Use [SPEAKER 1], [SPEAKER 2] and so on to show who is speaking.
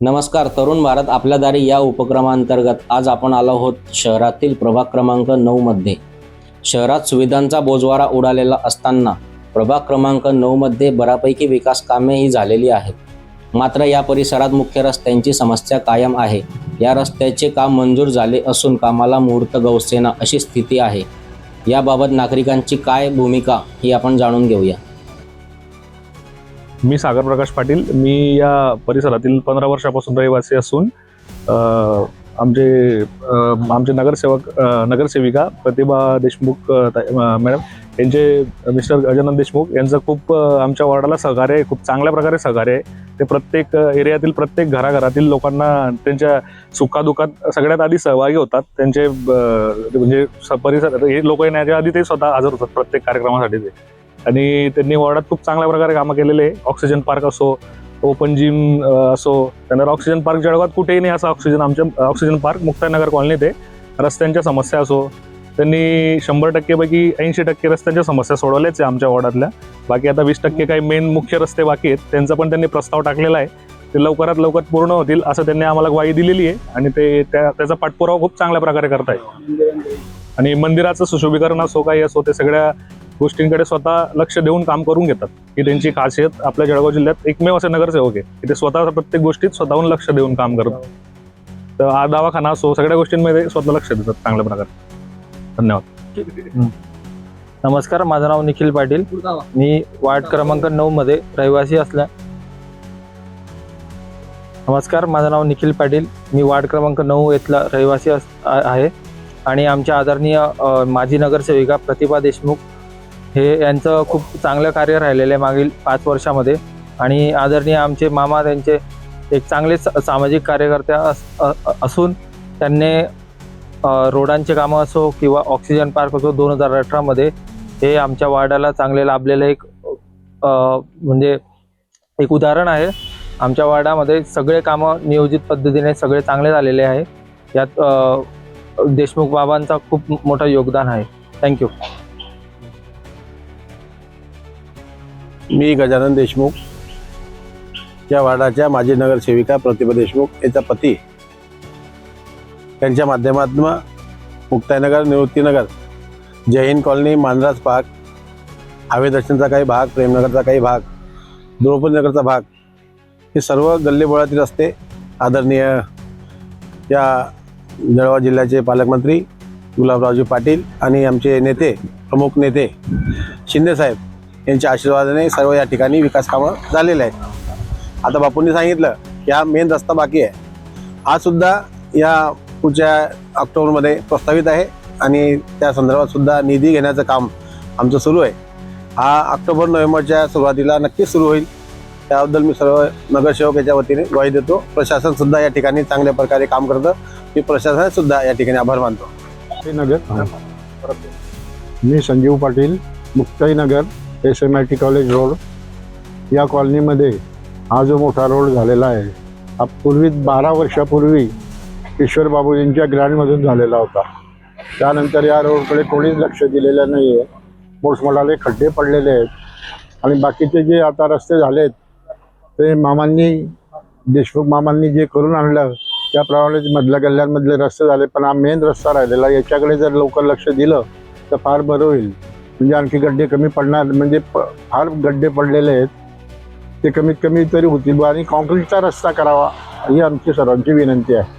[SPEAKER 1] नमस्कार तरुण भारत आपल्या दारी या उपक्रमांतर्गत आज आपण आलो आहोत शहरातील प्रभाग क्रमांक नऊमध्ये शहरात सुविधांचा बोजवारा उडालेला असताना प्रभाग क्रमांक नऊमध्ये बऱ्यापैकी विकास कामे ही झालेली आहेत. मात्र या परिसरात मुख्य रस्त्यांची समस्या कायम आहे. या रस्त्याचे काम मंजूर झाले असून कामाला मुहूर्त गौसेना अशी स्थिती आहे. याबाबत नागरिकांची काय भूमिका ही आपण जाणून घेऊया.
[SPEAKER 2] मी सागर प्रकाश पाटील. मी या परिसरातील पंधरा वर्षापासून रहिवासी असून आमचे आमचे नगरसेवक नगरसेविका प्रतिभा देशमुख मॅडम यांचे मिस्टर गजानन देशमुख यांचं खूप आमच्या वॉर्डाला सहकार्य आहे खूप चांगल्या प्रकारे सहकार्य आहे. ते प्रत्येक एरियातील प्रत्येक घराघरातील लोकांना त्यांच्या सुखादुखात सगळ्यात आधी सहभागी होतात. त्यांचे म्हणजे परिसर हे लोक येण्याच्या आधी ते स्वतः हजर होतात प्रत्येक कार्यक्रमासाठी ते. आणि त्यांनी वॉर्डात खूप चांगल्या प्रकारे कामं केलेले आहे. ऑक्सिजन पार्क असो ओपन जिम असो त्यानंतर ऑक्सिजन पार्क जळगावात कुठेही नाही असं ऑक्सिजन आमच्या ऑक्सिजन पार्क मुक्तानगर कॉलनीत आहे. रस्त्यांच्या समस्या असो त्यांनी शंभर टक्केपैकी ऐंशी टक्के रस्त्यांच्या समस्या सोडवल्याच आहे आमच्या वॉर्डातल्या. बाकी आता वीस टक्के काही मेन मुख्य रस्ते बाकी आहेत. त्यांचा पण त्यांनी प्रस्ताव टाकलेला आहे. ते लवकरात लवकर पूर्ण होतील असं त्यांनी आम्हाला ग्वाही दिलेली आहे. आणि ते त्या त्याचा पाठपुरावा खूप चांगल्या प्रकारे करतायत. आणि मंदिराचं सुशोभीकरण असो काही असो ते सगळ्या गोष्टींकडे स्वतः लक्ष देऊन काम करून घेतात. ही त्यांची खासियत आपल्या जळगाव जिल्ह्यात एकमेव असे नगरसेवक आहे की ते स्वतः प्रत्येक गोष्टीत स्वतःहून लक्ष देऊन काम करतात. तर हा दवाखाना असो सगळ्या गोष्टींमध्ये स्वतः लक्ष देतात चांगल्या प्रकारे. धन्यवाद.
[SPEAKER 3] नमस्कार माझं नाव निखिल पाटील. मी वार्ड क्रमांक नऊ मध्ये रहिवासी असल्या. नमस्कार माझं नाव निखिल पाटील. मी वार्ड क्रमांक नऊ येथला रहिवासी आहे. आणि आमच्या आदरणीय माजी नगरसेविका प्रतिभा देशमुख हे यांचं खूप चांगलं कार्य राहिलेलं आहे मागील पाच वर्षामध्ये. आणि आदरणीय आमचे मामा त्यांचे एक चांगले स- सामाजिक कार्यकर्त्या अस असून त्यांनी रोडांचे कामं असो किंवा ऑक्सिजन पार्क असो दोन हजार अठरामध्ये हे आमच्या वार्डाला चांगले लाभलेलं एक म्हणजे एक उदाहरण आहे. आमच्या वार्डामध्ये सगळे कामं नियोजित पद्धतीने सगळे चांगले झालेले आहे. यात देशमुख बाबांचा खूप मोठं योगदान आहे. Thank you.
[SPEAKER 4] मी गजानन देशमुख. या वार्डाच्या माजी नगरसेविका प्रतिभा देशमुख याचा पती. त्यांच्या माध्यमातून Muktainagar Nivruttinagar Jain colony Manraj park highway दर्शनचा काही भाग प्रेमनगरचा काही भाग द्रौपदीनगरचा भाग हे सर्व गल्लेबोळातील रस्ते आदरणीय या जळगाव जिल्ह्याचे पालकमंत्री गुलाबरावजी पाटील आणि आमचे नेते प्रमुख नेते शिंदेसाहेब यांच्या आशीर्वादाने सर्व या ठिकाणी विकास कामं झालेले आहेत. आता बापूंनी सांगितलं की हा मेन रस्ता बाकी आहे. आज सुद्धा या पुढच्या ऑक्टोबरमध्ये प्रस्तावित आहे आणि त्या संदर्भात सुद्धा निधी घेण्याचं काम आमचं सुरू आहे. हा ऑक्टोबर नोव्हेंबरच्या सुरुवातीला नक्कीच सुरू होईल. त्याबद्दल मी सर्व नगरसेवक याच्या वतीने ग्वाही देतो. प्रशासन सुद्धा या ठिकाणी चांगल्या प्रकारे काम करतं. मी प्रशासनसुद्धा या ठिकाणी आभार मानतो.
[SPEAKER 5] नगर मी Sanjeev Patil Muktainagar S M I T college road. या कॉलनीमध्ये हा जो मोठा रोड झालेला आहे हा पूर्वी बारा वर्षापूर्वी ईश्वर बाबूजींच्या ग्रँडमधून झालेला होता. त्यानंतर या रोडकडे कोणीच लक्ष दिलेलं नाही आहे मोठमोठाले खड्डे पडलेले आहेत. आणि बाकीचे जे आता रस्ते झालेत ते मामांनी देशमुख मामांनी जे करून आणलं त्याप्रमाणे मधल्या गल्ल्यांमधले रस्ते झाले. पण हा मेन रस्ता राहिलेला याच्याकडे जर लवकर लक्ष दिलं तर फार बरं होईल. म्हणजे आणखी गड्डे कमी पडणार म्हणजे प फार गड्डे पडलेले आहेत. ते कमीत कमी तरी होतील. आणि कॉन्क्रीटचा रस्ता करावा ही आमची सर्वांची विनंती आहे.